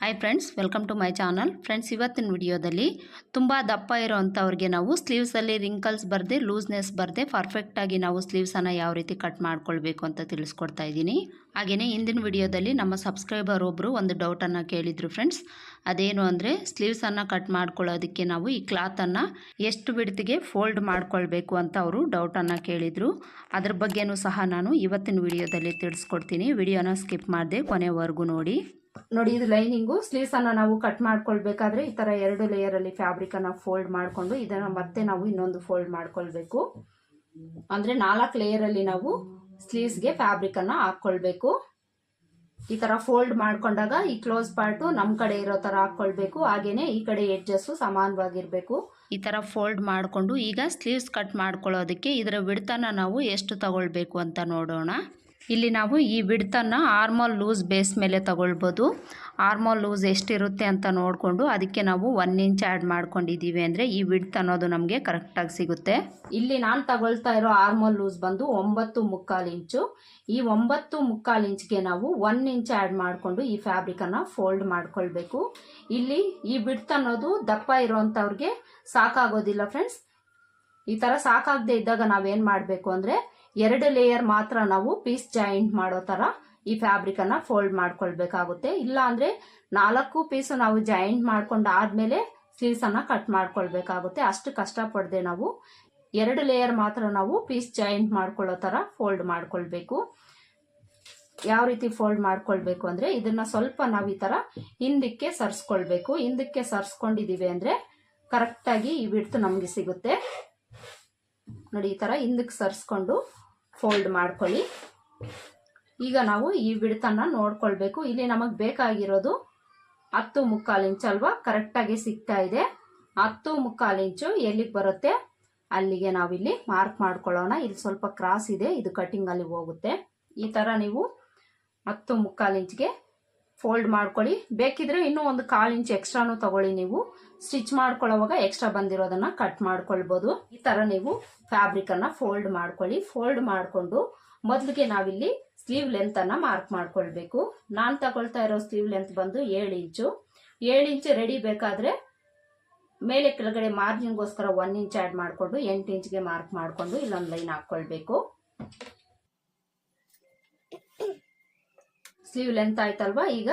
Hi friends welcome to my channel friends ಇವತ್ತಿನ ವಿಡಿಯೋದಲ್ಲಿ ತುಂಬ ದಪ್ಪ ಇರೋವಂಥವ್ರಿಗೆ ನಾವು ಸ್ಲೀವ್ಸಲ್ಲಿ ರಿಂಕಲ್ಸ್ ಬರದೆ ಲೂಸ್ನೆಸ್ ಬರದೆ ಪರ್ಫೆಕ್ಟಾಗಿ ನಾವು ಸ್ಲೀವ್ಸನ್ನು ಯಾವ ರೀತಿ ಕಟ್ ಮಾಡ್ಕೊಳ್ಬೇಕು ಅಂತ ತಿಳಿಸ್ಕೊಡ್ತಾ ಇದ್ದೀನಿ. ಹಾಗೆಯೇ ಹಿಂದಿನ ವಿಡಿಯೋದಲ್ಲಿ ನಮ್ಮ ಸಬ್ಸ್ಕ್ರೈಬರ್ ಒಬ್ಬರು ಒಂದು ಡೌಟನ್ನು ಕೇಳಿದರು ಫ್ರೆಂಡ್ಸ್ ಅದೇನು ಅಂದರೆ ಸ್ಲೀವ್ಸನ್ನು ಕಟ್ ಮಾಡ್ಕೊಳ್ಳೋದಕ್ಕೆ ನಾವು ಈ ಕ್ಲಾತನ್ನು ಎಷ್ಟು ಬಿಡ್ತಿಗೆ ಫೋಲ್ಡ್ ಮಾಡ್ಕೊಳ್ಬೇಕು ಅಂತ ಅವರು ಡೌಟನ್ನು ಕೇಳಿದರು. ಅದ್ರ ಬಗ್ಗೆನೂ ಸಹ ನಾನು ಇವತ್ತಿನ ವಿಡಿಯೋದಲ್ಲಿ ತಿಳಿಸ್ಕೊಡ್ತೀನಿ. ವಿಡಿಯೋನ ಸ್ಕಿಪ್ ಮಾಡದೆ ಕೊನೆವರೆಗೂ ನೋಡಿ. ನೋಡಿ, ಇದು ಲೈನಿಂಗು. ಸ್ಲೀವ್ಸ್ ಅನ್ನ ನಾವು ಕಟ್ ಮಾಡ್ಕೊಳ್ಬೇಕಾದ್ರೆ ಈ ತರ ಎರಡು ಲೇಯರ್ ಅಲ್ಲಿ ಫ್ಯಾಬ್ರಿಕ್ ಅನ್ನ ಫೋಲ್ಡ್ ಮಾಡ್ಕೊಂಡು ಇದನ್ನ ಮತ್ತೆ ನಾವು ಇನ್ನೊಂದು ಫೋಲ್ಡ್ ಮಾಡ್ಕೊಳ್ಬೇಕು. ಅಂದ್ರೆ ನಾಲ್ಕು ಲೇಯರ್ ಅಲ್ಲಿ ನಾವು ಸ್ಲೀವ್ಸ್ಗೆ ಫ್ಯಾಬ್ರಿಕ್ ಅನ್ನ ಹಾಕೊಳ್ಬೇಕು ಈ ತರ ಫೋಲ್ಡ್ ಮಾಡ್ಕೊಂಡಾಗ ಈ ಕ್ಲೋಸ್ ಪಾರ್ಟ್ ನಮ್ ಕಡೆ ಇರೋ ತರ ಹಾಕೊಳ್ಬೇಕು ಹಾಗೇನೆ ಈ ಕಡೆ ಎಡ್ಜಸ್ ಸಮಾನವಾಗಿರ್ಬೇಕು. ಈ ತರ ಫೋಲ್ಡ್ ಮಾಡಿಕೊಂಡು ಈಗ ಸ್ಲೀವ್ಸ್ ಕಟ್ ಮಾಡ್ಕೊಳ್ಳೋದಕ್ಕೆ ಇದರ ಬಿಡ್ತನ ನಾವು ಎಷ್ಟು ತಗೊಳ್ಬೇಕು ಅಂತ ನೋಡೋಣ. ಇಲ್ಲಿ ನಾವು ಈ ಬಿಡ್ತನ್ನು ಆರ್ಮಲ್ ಲೂಸ್ ಬೇಸ್ ಮೇಲೆ ತಗೊಳ್ಬೋದು. ಆರ್ಮಲ್ ಲೂಸ್ ಎಷ್ಟಿರುತ್ತೆ ಅಂತ ನೋಡಿಕೊಂಡು ಅದಕ್ಕೆ ನಾವು ಒನ್ ಇಂಚ್ ಆ್ಯಡ್ ಮಾಡ್ಕೊಂಡಿದ್ದೀವಿ ಅಂದರೆ ಈ ವಿಡ್ತ್ ಅನ್ನೋದು ನಮಗೆ ಕರೆಕ್ಟಾಗಿ ಸಿಗುತ್ತೆ. ಇಲ್ಲಿ ನಾನು ತಗೊಳ್ತಾ ಇರೋ ಆರ್ಮಲ್ ಲೂಸ್ ಬಂದು ಒಂಬತ್ತು ಮುಕ್ಕಾಲು ಇಂಚು. ಈ ಒಂಬತ್ತು ಮುಕ್ಕಾಲು ಇಂಚ್ಗೆ ನಾವು ಒನ್ ಇಂಚ್ ಆ್ಯಡ್ ಮಾಡಿಕೊಂಡು ಈ ಫ್ಯಾಬ್ರಿಕನ್ನು ಫೋಲ್ಡ್ ಮಾಡ್ಕೊಳ್ಬೇಕು. ಇಲ್ಲಿ ಈ ಬಿಡ್ತ್ ಅನ್ನೋದು ದಪ್ಪ ಇರೋವಂಥವ್ರಿಗೆ ಸಾಕಾಗೋದಿಲ್ಲ ಫ್ರೆಂಡ್ಸ್. ಈ ಥರ ಸಾಕಾಗದೆ ಇದ್ದಾಗ ನಾವೇನು ಮಾಡಬೇಕು ಅಂದರೆ ಎರಡು ಲೇಯರ್ ಮಾತ್ರ ನಾವು ಪೀಸ್ ಜಾಯಿಂಟ್ ಮಾಡೋ ತರ ಈ ಫ್ಯಾಬ್ರಿಕ್ ಅನ್ನ ಫೋಲ್ಡ್ ಮಾಡ್ಕೊಳ್ಬೇಕಾಗುತ್ತೆ. ಇಲ್ಲ ಅಂದ್ರೆ ನಾಲ್ಕು ಪೀಸ್ ನಾವು ಜಾಯಿಂಟ್ ಮಾಡ್ಕೊಂಡು ಆದ್ಮೇಲೆ ಸ್ಲೀವ್ಸ್ ಅನ್ನ ಕಟ್ ಮಾಡ್ಕೊಳ್ಬೇಕಾಗುತ್ತೆ. ಅಷ್ಟು ಕಷ್ಟಪಡದೆ ನಾವು. ಎರಡು ಲೇಯರ್ ಮಾತ್ರ ನಾವು ಪೀಸ್ ಜಾಯಿಂಟ್ ಮಾಡ್ಕೊಳ್ಳೋ ತರ ಫೋಲ್ಡ್ ಮಾಡ್ಕೊಳ್ಬೇಕು. ಯಾವ ರೀತಿ ಫೋಲ್ಡ್ ಮಾಡ್ಕೊಳ್ಬೇಕು ಅಂದ್ರೆ ಇದನ್ನ ಸ್ವಲ್ಪ ನಾವು ಈ ತರ ಹಿಂದಕ್ಕೆ ಸರ್ಸ್ಕೊಳ್ಬೇಕು. ಹಿಂದಕ್ಕೆ ಸರ್ಸ್ಕೊಂಡಿದೀವಿ ಅಂದ್ರೆ ಕರೆಕ್ಟಾಗಿ ಈ ಬಿಡ್ತು ನಮಗೆ ಸಿಗುತ್ತೆ. ನೋಡಿ ಈ ತರ ಹಿಂದಕ್ಕೆ ಸರ್ಸ್ಕೊಂಡು ಫೋಲ್ಡ್ ಮಾಡ್ಕೊಳ್ಳಿ. ಈಗ ನಾವು ಈ ಬಿಡ್ತನ್ನ ನೋಡ್ಕೊಳ್ಬೇಕು. ಇಲ್ಲಿ ನಮಗೆ ಬೇಕಾಗಿರೋದು ಹತ್ತು ಮುಕ್ಕಾಲು ಇಂಚ್ ಅಲ್ವಾ? ಕರೆಕ್ಟಾಗಿ ಸಿಗ್ತಾ ಇದೆ. ಹತ್ತು ಮುಕ್ಕಾಲು ಇಂಚು ಎಲ್ಲಿಗೆ ಬರುತ್ತೆ? ಅಲ್ಲಿಗೆ ನಾವಿಲ್ಲಿ ಮಾರ್ಕ್ ಮಾಡ್ಕೊಳ್ಳೋಣ. ಇಲ್ಲಿ ಸ್ವಲ್ಪ ಕ್ರಾಸ್ ಇದೆ. ಇದು ಕಟಿಂಗ್ ಅಲ್ಲಿ ಹೋಗುತ್ತೆ. ಈ ತರ ನೀವು ಹತ್ತು ಮುಕ್ಕಾಲು ಇಂಚ್ಗೆ ಫೋಲ್ಡ್ ಮಾಡ್ಕೊಳ್ಳಿ. ಬೇಕಿದ್ರೆ ಇನ್ನೂ ಒಂದು ಕಾಲು ಇಂಚ್ ಎಕ್ಸ್ಟ್ರಾನು ತಗೊಳ್ಳಿ ನೀವು. ಸ್ಟಿಚ್ ಮಾಡ್ಕೊಳ್ಳೋವಾಗ ಎಕ್ಸ್ಟ್ರಾ ಬಂದಿರೋದನ್ನ ಕಟ್ ಮಾಡ್ಕೊಳ್ಬೋದು. ಈ ತರ ನೀವು ಫ್ಯಾಬ್ರಿಕ್ ಅನ್ನ ಫೋಲ್ಡ್ ಮಾಡ್ಕೊಳ್ಳಿ. ಫೋಲ್ಡ್ ಮಾಡಿಕೊಂಡು ಮೊದಲಿಗೆ ನಾವಿಲ್ಲಿ ಸ್ಲೀವ್ ಲೆಂತ್ ಅನ್ನ ಮಾರ್ಕ್ ಮಾಡ್ಕೊಳ್ಬೇಕು. ನಾನು ತಗೊಳ್ತಾ ಇರೋ ಸ್ಲೀವ್ ಲೆಂತ್ ಬಂದು ಏಳು ಇಂಚು. ಏಳು ಇಂಚು ರೆಡಿ ಬೇಕಾದ್ರೆ ಮೇಲೆ ಕೆಳಗಡೆ ಮಾರ್ಜಿನ್ಗೋಸ್ಕರ ಒನ್ ಇಂಚ್ ಆ್ಯಡ್ ಮಾಡಿಕೊಂಡು ಎಂಟು ಇಂಚ್ಗೆ ಮಾರ್ಕ್ ಮಾಡಿಕೊಂಡು ಇಲ್ಲೊಂದು ಲೈನ್ ಹಾಕ್ಕೊಳ್ಬೇಕು. ಸ್ಲೀವ್ ಲೆಂತ್ ಆಯ್ತಲ್ವಾ? ಈಗ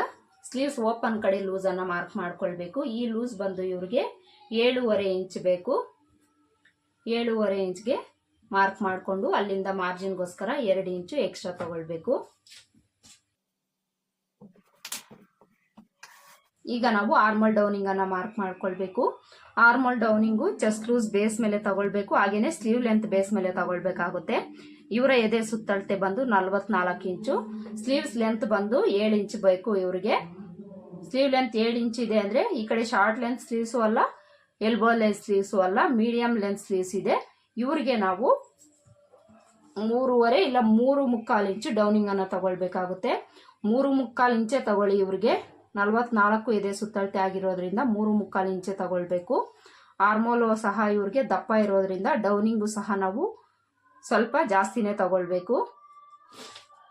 ಸ್ಲೀವ್ಸ್ ಓಪನ್ ಕಡೆ ಲೂಸನ್ನು ಮಾರ್ಕ್ ಮಾಡ್ಕೊಳ್ಬೇಕು. ಈ ಲೂಸ್ ಬಂದು ಇವ್ರಿಗೆ ಏಳೂವರೆ ಇಂಚ್ ಬೇಕು. ಏಳೂವರೆ ಇಂಚ್ಗೆ ಮಾರ್ಕ್ ಮಾಡಿಕೊಂಡು ಅಲ್ಲಿಂದ ಮಾರ್ಜಿನ್ಗೋಸ್ಕರ ಎರಡು ಇಂಚು ಎಕ್ಸ್ಟ್ರಾ ತಗೊಳ್ಬೇಕು. ಈಗ ನಾವು ಆರ್ಮಲ್ ಡೌನಿಂಗ್ ಅನ್ನ ಮಾರ್ಕ್ ಮಾಡ್ಕೊಳ್ಬೇಕು. Armhole downing chest loose base ಮೇಲೆ ತಗೊಳ್ಬೇಕು. ಹಾಗೇನೆ ಸ್ಲೀವ್ ಲೆಂತ್ ಬೇಸ್ ಮೇಲೆ ತಗೊಳ್ಬೇಕಾಗುತ್ತೆ. ಇವರ ಎದೆ ಸುತ್ತಳತೆ ಬಂದು ನಲ್ವತ್ನಾಲ್ಕು ಇಂಚು ಸ್ಲೀವ್ಸ್ ಲೆಂತ್ ಬಂದು ಏಳು ಇಂಚ್ ಬೇಕು ಇವರಿಗೆ. ಸ್ಲೀವ್ ಲೆಂತ್ ಏಳು ಇಂಚ್ ಇದೆ ಅಂದ್ರೆ ಈ ಕಡೆ ಶಾರ್ಟ್ ಲೆಂತ್ ಸ್ಲೀವ್ಸು ಅಲ್ಲ ಎಲ್ಬೋ ಲೆಂತ್ ಸ್ಲೀವ್ಸು ಅಲ್ಲ ಮೀಡಿಯಂ ಲೆಂತ್ ಸ್ಲೀವ್ಸ್ ಇದೆ. ಇವರಿಗೆ ನಾವು ಮೂರುವರೆ ಇಲ್ಲ ಮೂರು ಮುಕ್ಕಾಲು ಇಂಚು ಡೌನಿಂಗ್ ಅನ್ನ ತಗೊಳ್ಬೇಕಾಗುತ್ತೆ. ಮೂರು ಮುಕ್ಕಾಲು ಇಂಚೆ ತಗೊಳ್ಳಿ ಇವ್ರಿಗೆ. ನಲ್ವತ್ನಾಲ್ಕು ಎದೆ ಸುತ್ತಳತೆ ಆಗಿರೋದ್ರಿಂದ ಮೂರು ಮುಕ್ಕಾಲು ಇಂಚೆ ತಗೊಳ್ಬೇಕು. ಆರ್ಮೋಲು ಸಹ ಇವ್ರಿಗೆ ದಪ್ಪ ಇರೋದ್ರಿಂದ ಡೌನಿಂಗು ಸಹ ನಾವು ಸ್ವಲ್ಪ ಜಾಸ್ತಿನೇ ತಗೊಳ್ಬೇಕು.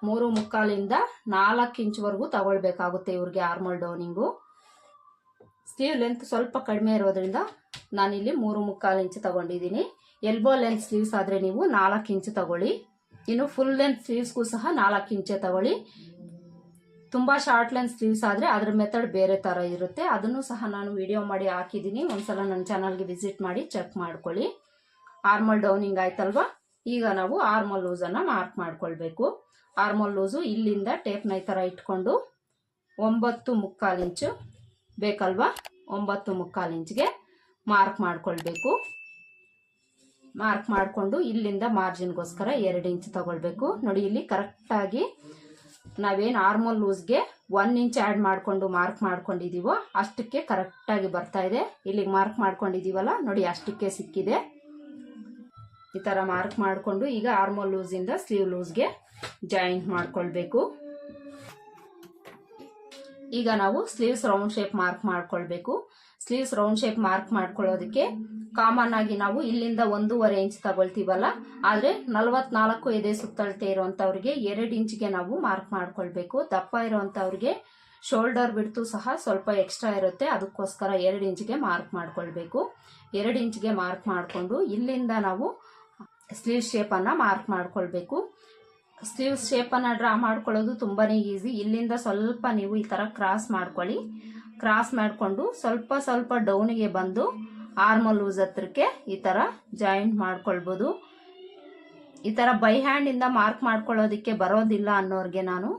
ಮೂರು ಮುಕ್ಕಾಲಿಂದ ನಾಲ್ಕು ಇಂಚ್ವರೆಗೂ ತಗೊಳ್ಬೇಕಾಗುತ್ತೆ ಇವ್ರಿಗೆ ಆರ್ಮಲ್ ಡೌನಿಂಗು. ಸ್ಲೀವ್ ಲೆಂತ್ ಸ್ವಲ್ಪ ಕಡಿಮೆ ಇರೋದ್ರಿಂದ ನಾನಿಲ್ಲಿ ಮೂರು ಮುಕ್ಕಾಲು ಇಂಚ್ ತಗೊಂಡಿದ್ದೀನಿ. ಎಲ್ಬೋ ಲೆಂತ್ ಸ್ಲೀವ್ಸ್ ಆದರೆ ನೀವು ನಾಲ್ಕು ಇಂಚ್ ತಗೊಳ್ಳಿ. ಇನ್ನು ಫುಲ್ ಲೆಂತ್ ಸ್ಲೀವ್ಸ್ಗೂ ಸಹ ನಾಲ್ಕು ಇಂಚೆ ತಗೊಳ್ಳಿ. ತುಂಬ ಶಾರ್ಟ್ ಲೆಂತ್ ಸ್ಲೀವ್ಸ್ ಆದರೆ ಅದ್ರ ಮೆಥಡ್ ಬೇರೆ ಥರ ಇರುತ್ತೆ. ಅದನ್ನು ಸಹ ನಾನು ವಿಡಿಯೋ ಮಾಡಿ ಹಾಕಿದ್ದೀನಿ. ಒಂದ್ಸಲ ನನ್ನ ಚಾನಲ್ಗೆ ವಿಸಿಟ್ ಮಾಡಿ ಚೆಕ್ ಮಾಡ್ಕೊಳ್ಳಿ. ಆರ್ಮಲ್ ಡೌನಿಂಗ್ ಆಯ್ತಲ್ವಾ? ಈಗ ನಾವು ಆರ್ಮಲ್ ಲೂಸನ್ನು ಮಾರ್ಕ್ ಮಾಡ್ಕೊಳ್ಬೇಕು. ಆರ್ಮೋಲ್ ಲೂಸು ಇಲ್ಲಿಂದ ಟೇಪ್ನ ಈ ಥರ ಇಟ್ಕೊಂಡು ಒಂಬತ್ತು ಮುಕ್ಕಾಲು ಇಂಚು ಬೇಕಲ್ವಾ? ಒಂಬತ್ತು ಮುಕ್ಕಾಲು ಇಂಚ್ಗೆ ಮಾರ್ಕ್ ಮಾಡ್ಕೊಳ್ಬೇಕು. ಮಾರ್ಕ್ ಮಾಡಿಕೊಂಡು ಇಲ್ಲಿಂದ ಮಾರ್ಜಿನ್ಗೋಸ್ಕರ ಎರಡು ಇಂಚ್ ತಗೊಳ್ಬೇಕು. ನೋಡಿ, ಇಲ್ಲಿ ಕರೆಕ್ಟಾಗಿ ನಾವೇನು ಆರ್ಮಲ್ ಲೂಸ್ಗೆ ಒನ್ ಇಂಚ್ ಆ್ಯಡ್ ಮಾಡಿಕೊಂಡು ಮಾರ್ಕ್ ಮಾಡ್ಕೊಂಡಿದ್ದೀವೋ ಅಷ್ಟಕ್ಕೆ ಕರೆಕ್ಟಾಗಿ ಬರ್ತಾ ಇದೆ. ಇಲ್ಲಿಗೆ ಮಾರ್ಕ್ ಮಾಡ್ಕೊಂಡಿದ್ದೀವಲ್ಲ ನೋಡಿ, ಅಷ್ಟಕ್ಕೆ ಸಿಕ್ಕಿದೆ. ಈ ಥರ ಮಾರ್ಕ್ ಮಾಡಿಕೊಂಡು ಈಗ ಆರ್ಮೋಲ್ ಲೂಸಿಂದ ಸ್ಲೀವ್ ಲೂಸ್ಗೆ ಜಾಯಿಂಟ್ ಮಾಡಿಕೊಳ್ಬೇಕು. ಈಗ ನಾವು ಸ್ಲೀವ್ಸ್ ರೌಂಡ್ ಶೇಪ್ ಮಾರ್ಕ್ ಮಾಡ್ಕೊಳ್ಬೇಕು. ಸ್ಲೀವ್ಸ್ ರೌಂಡ್ ಶೇಪ್ ಮಾರ್ಕ್ ಮಾಡ್ಕೊಳ್ಳೋದಕ್ಕೆ ಕಾಮನ್ ಆಗಿ ನಾವು ಇಲ್ಲಿಂದ ಒಂದೂವರೆ ಇಂಚ್ ತಗೊಳ್ತೀವಲ್ಲ? ಆದರೆ ನಲವತ್ನಾಲ್ಕು ಎದೆ ಸುತ್ತಳತೆ ಇರುವಂಥವ್ರಿಗೆ ಎರಡು ಇಂಚ್ಗೆ ನಾವು ಮಾರ್ಕ್ ಮಾಡ್ಕೊಳ್ಬೇಕು. ದಪ್ಪ ಇರುವಂಥವ್ರಿಗೆ ಶೋಲ್ಡರ್ ಬಿಡ್ತು ಸಹ ಸ್ವಲ್ಪ ಎಕ್ಸ್ಟ್ರಾ ಇರುತ್ತೆ. ಅದಕ್ಕೋಸ್ಕರ ಎರಡು ಇಂಚ್ಗೆ ಮಾರ್ಕ್ ಮಾಡ್ಕೊಳ್ಬೇಕು. ಎರಡು ಇಂಚ್ಗೆ ಮಾರ್ಕ್ ಮಾಡಿಕೊಂಡು ಇಲ್ಲಿಂದ ನಾವು ಸ್ಲೀವ್ ಶೇಪನ್ನು ಮಾರ್ಕ್ ಮಾಡ್ಕೊಳ್ಬೇಕು. ಸ್ಲೀವ್ ಶೇಪನ್ನು ಡ್ರಾ ಮಾಡ್ಕೊಳ್ಳೋದು ತುಂಬಾ ಈಸಿ ಇಲ್ಲಿಂದ ಸ್ವಲ್ಪ ನೀವು ಈ ಥರ ಕ್ರಾಸ್ ಮಾಡ್ಕೊಳ್ಳಿ. ಕ್ರಾಸ್ ಮಾಡಿಕೊಂಡು ಸ್ವಲ್ಪ ಸ್ವಲ್ಪ ಡೌನಿಗೆ ಬಂದು ಆರ್ಮಲ್ ಲೂಸ್ ಹತ್ರಕ್ಕೆ ಈ ಥರ ಜಾಯಿಂಟ್ ಮಾಡ್ಕೊಳ್ಬೋದು. ಈ ಥರ ಬೈ ಹ್ಯಾಂಡಿಂದ ಮಾರ್ಕ್ ಮಾಡ್ಕೊಳ್ಳೋದಕ್ಕೆ ಬರೋದಿಲ್ಲ ಅನ್ನೋರಿಗೆ ನಾನು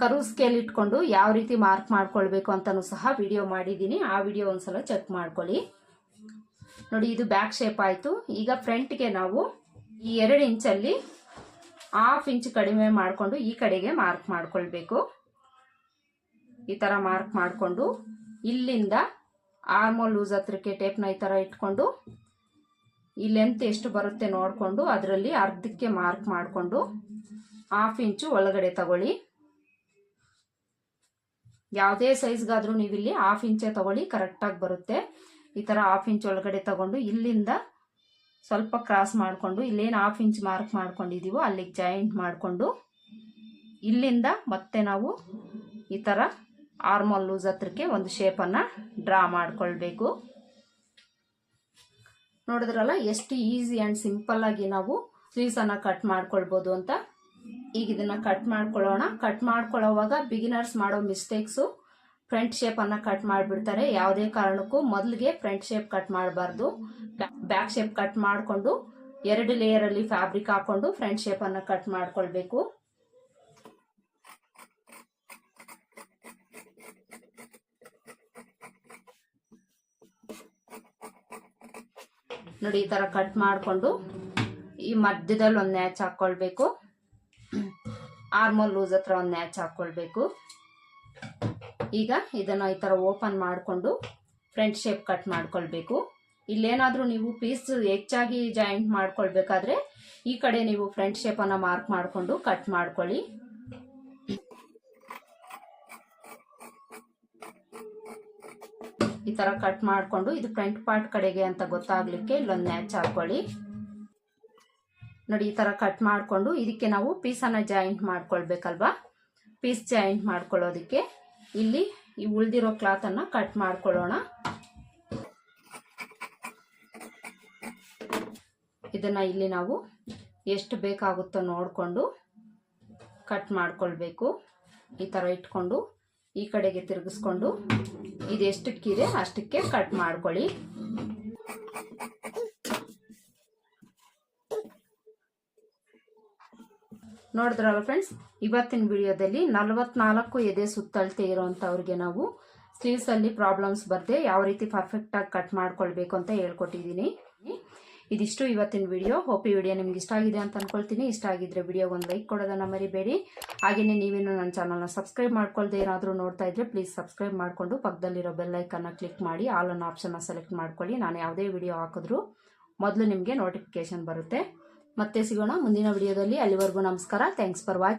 ಕರು ಸ್ಕೇಲ್ ಇಟ್ಕೊಂಡು ಯಾವ ರೀತಿ ಮಾರ್ಕ್ ಮಾಡ್ಕೊಳ್ಬೇಕು ಅಂತಲೂ ಸಹ ವಿಡಿಯೋ ಮಾಡಿದ್ದೀನಿ. ಆ ವಿಡಿಯೋ ಒಂದ್ಸಲ ಚೆಕ್ ಮಾಡ್ಕೊಳ್ಳಿ. ನೋಡಿ, ಇದು ಬ್ಯಾಕ್ ಶೇಪ್ ಆಯಿತು. ಈಗ ಫ್ರಂಟ್ಗೆ ನಾವು ಈ ಎರಡು ಇಂಚಲ್ಲಿ ಹಾಫ್ ಇಂಚ್ ಕಡಿಮೆ ಮಾಡಿಕೊಂಡು ಈ ಕಡೆಗೆ ಮಾರ್ಕ್ ಮಾಡ್ಕೊಳ್ಬೇಕು. ಈ ಥರ ಮಾರ್ಕ್ ಮಾಡಿಕೊಂಡು ಇಲ್ಲಿಂದ ಆರ್ಮೋ ಲೂಸ್ ಹತ್ರಕ್ಕೆ ಟೇಪ್ನ ಈ ಥರ ಇಟ್ಕೊಂಡು ಈ ಲೆಂತ್ ಎಷ್ಟು ಬರುತ್ತೆ ನೋಡಿಕೊಂಡು ಅದರಲ್ಲಿ ಅರ್ಧಕ್ಕೆ ಮಾರ್ಕ್ ಮಾಡಿಕೊಂಡು ಹಾಫ್ ಇಂಚು ಒಳಗಡೆ ತಗೊಳ್ಳಿ. ಯಾವುದೇ ಸೈಜ್ಗಾದರೂ ನೀವಿಲ್ಲಿ ಹಾಫ್ ಇಂಚೇ ತಗೊಳ್ಳಿ ಕರೆಕ್ಟಾಗಿ ಬರುತ್ತೆ. ಈ ಥರ ಹಾಫ್ ಇಂಚ್ ಒಳಗಡೆ ತಗೊಂಡು ಇಲ್ಲಿಂದ ಸ್ವಲ್ಪ ಕ್ರಾಸ್ ಮಾಡಿಕೊಂಡು ಇಲ್ಲೇನು ಹಾಫ್ ಇಂಚ್ ಮಾರ್ಕ್ ಮಾಡ್ಕೊಂಡಿದ್ದೀವೋ ಅಲ್ಲಿಗೆ ಜಾಯಿಂಟ್ ಮಾಡಿಕೊಂಡು ಇಲ್ಲಿಂದ ಮತ್ತೆ ನಾವು ಈ ಥರ ಆರ್ಮಲ್ ಲೂಸ್ ಹತ್ರಕ್ಕೆ ಒಂದು ಶೇಪನ್ನು ಡ್ರಾ ಮಾಡಿಕೊಳ್ಬೇಕು. ನೋಡಿದ್ರಲ್ಲ ಎಷ್ಟು ಈಸಿ ಆ್ಯಂಡ್ ಸಿಂಪಲ್ಲಾಗಿ ನಾವು ಸ್ಲೀವ್ಸನ್ನು ಕಟ್ ಮಾಡ್ಕೊಳ್ಬೋದು ಅಂತ. ಈಗ ಇದನ್ನು ಕಟ್ ಮಾಡ್ಕೊಳ್ಳೋಣ. ಕಟ್ ಮಾಡ್ಕೊಳ್ಳೋವಾಗ ಬಿಗಿನರ್ಸ್ ಮಾಡೋ ಮಿಸ್ಟೇಕ್ಸು ಫ್ರಂಟ್ ಶೇಪನ್ನು ಕಟ್ ಮಾಡಿಬಿಡ್ತಾರೆ. ಯಾವುದೇ ಕಾರಣಕ್ಕೂ ಮೊದಲಿಗೆ ಫ್ರಂಟ್ ಶೇಪ್ ಕಟ್ ಮಾಡಬಾರ್ದು. ಬ್ಯಾಕ್ ಶೇಪ್ ಕಟ್ ಮಾಡಿಕೊಂಡು ಎರಡು ಲೇಯರಲ್ಲಿ ಫ್ಯಾಬ್ರಿಕ್ ಹಾಕೊಂಡು ಫ್ರಂಟ್ ಶೇಪನ್ನು ಕಟ್ ಮಾಡ್ಕೊಳ್ಬೇಕು. ನೋಡಿ, ಈ ಥರ ಕಟ್ ಮಾಡಿಕೊಂಡು ಈ ಮಧ್ಯದಲ್ಲಿ ಒಂದು ನ್ಯಾಚ್ ಹಾಕ್ಕೊಳ್ಬೇಕು ಆರ್ಮೋಲ್ ಲೂಸ್ ಹತ್ರ ಒಂದು ನ್ಯಾಚ್ ಹಾಕ್ಕೊಳ್ಬೇಕು ಈಗ ಇದನ್ನು ಈ ಥರ ಓಪನ್ ಮಾಡಿಕೊಂಡು ಫ್ರಂಟ್ ಶೇಪ್ ಕಟ್ ಮಾಡ್ಕೊಳ್ಬೇಕು. ಇಲ್ಲೇನಾದರೂ ನೀವು ಪೀಸ್ ಹೆಚ್ಚಾಗಿ ಜಾಯಿಂಟ್ ಮಾಡ್ಕೊಳ್ಬೇಕಾದ್ರೆ ಈ ಕಡೆ ನೀವು ಫ್ರಂಟ್ ಶೇಪನ್ನು ಮಾರ್ಕ್ ಮಾಡಿಕೊಂಡು ಕಟ್ ಮಾಡ್ಕೊಳ್ಳಿ. ಈ ಥರ ಕಟ್ ಮಾಡಿಕೊಂಡು ಇದು ಫ್ರಂಟ್ ಪಾರ್ಟ್ ಕಡೆಗೆ ಅಂತ ಗೊತ್ತಾಗ್ಲಿಕ್ಕೆ ಇಲ್ಲೊಂದು ನ್ಯಾಚ್ ಹಾಕ್ಕೊಳ್ಳಿ ನೋಡಿ, ಈ ಥರ ಕಟ್ ಮಾಡಿಕೊಂಡು ಇದಕ್ಕೆ ನಾವು ಪೀಸನ್ನು ಜಾಯಿಂಟ್ ಮಾಡ್ಕೊಳ್ಬೇಕಲ್ವಾ? ಪೀಸ್ ಜಾಯಿಂಟ್ ಮಾಡ್ಕೊಳ್ಳೋದಕ್ಕೆ. ಇಲ್ಲಿ ಈ ಉಳಿದಿರೋ ಕ್ಲಾತನ್ನು ಕಟ್ ಮಾಡ್ಕೊಳ್ಳೋಣ. ಇದನ್ನು ಇಲ್ಲಿ ನಾವು ಎಷ್ಟು ಬೇಕಾಗುತ್ತೋ ನೋಡಿಕೊಂಡು ಕಟ್ ಮಾಡ್ಕೊಳ್ಬೇಕು. ಈ ಥರ ಇಟ್ಕೊಂಡು ಈ ಕಡೆಗೆ ತಿರುಗಿಸ್ಕೊಂಡು ಇದೆಷ್ಟಕ್ಕಿದೆ ಅಷ್ಟಕ್ಕೆ ಕಟ್ ಮಾಡ್ಕೊಳ್ಳಿ. ನೋಡಿದ್ರಲ್ಲ ಫ್ರೆಂಡ್ಸ್ ಇವತ್ತಿನ ವಿಡಿಯೋದಲ್ಲಿ ನಲವತ್ನಾಲ್ಕು ಎದೆ ಸುತ್ತಳತೆ ಇರೋವಂಥವ್ರಿಗೆ ನಾವು ಸ್ಲೀವ್ಸಲ್ಲಿ ಪ್ರಾಬ್ಲಮ್ಸ್ ಬರದೆ ಯಾವ ರೀತಿ ಪರ್ಫೆಕ್ಟಾಗಿ ಕಟ್ ಮಾಡ್ಕೊಳ್ಬೇಕು ಅಂತ ಹೇಳ್ಕೊಟ್ಟಿದ್ದೀನಿ. ಇದಿಷ್ಟು ಇವತ್ತಿನ ವಿಡಿಯೋ ಹೋಪ್ ಈ ವಿಡಿಯೋ ನಿಮ್ಗೆ ಇಷ್ಟ ಆಗಿದೆ ಅಂತ ಅನ್ಕೊಳ್ತೀನಿ. ಇಷ್ಟ ಆಗಿದ್ರೆ ವಿಡಿಯೋ ಒಂದು ಲೈಕ್ ಕೊಡೋದನ್ನ ಮರಿಬೇಡಿ. ಹಾಗೆಯೇ ನೀವೇನು ನನ್ನ ಚಾನಲ್ನ ಸಬ್ಸ್ಕ್ರೈಬ್ ಮಾಡ್ಕೊಳ್ದೆ ಏನಾದರೂ ನೋಡ್ತಾ ಇದ್ರೆ ಪ್ಲೀಸ್ ಸಬ್ಸ್ಕ್ರೈಬ್ ಮಾಡಿಕೊಂಡು ಪಕ್ಕದಲ್ಲಿರೋ ಬೆಲ್ಲೈಕನ್ನ ಕ್ಲಿಕ್ ಮಾಡಿ ಆಲ್ ಅನ್ನೋ ಆಪ್ಷನ್ನ ಸೆಲೆಕ್ಟ್ ಮಾಡ್ಕೊಳ್ಳಿ. ನಾನು ಯಾವುದೇ ವಿಡಿಯೋ ಹಾಕಿದ್ರೂ ಮೊದಲು ನಿಮಗೆ ನೋಟಿಫಿಕೇಶನ್ ಬರುತ್ತೆ. ಮತ್ತೆ ಸಿಗೋಣ ಮುಂದಿನ ವಿಡಿಯೋದಲ್ಲಿ ಅಲ್ಲಿವರೆಗೂ ನಮಸ್ಕಾರ. Thanks for watching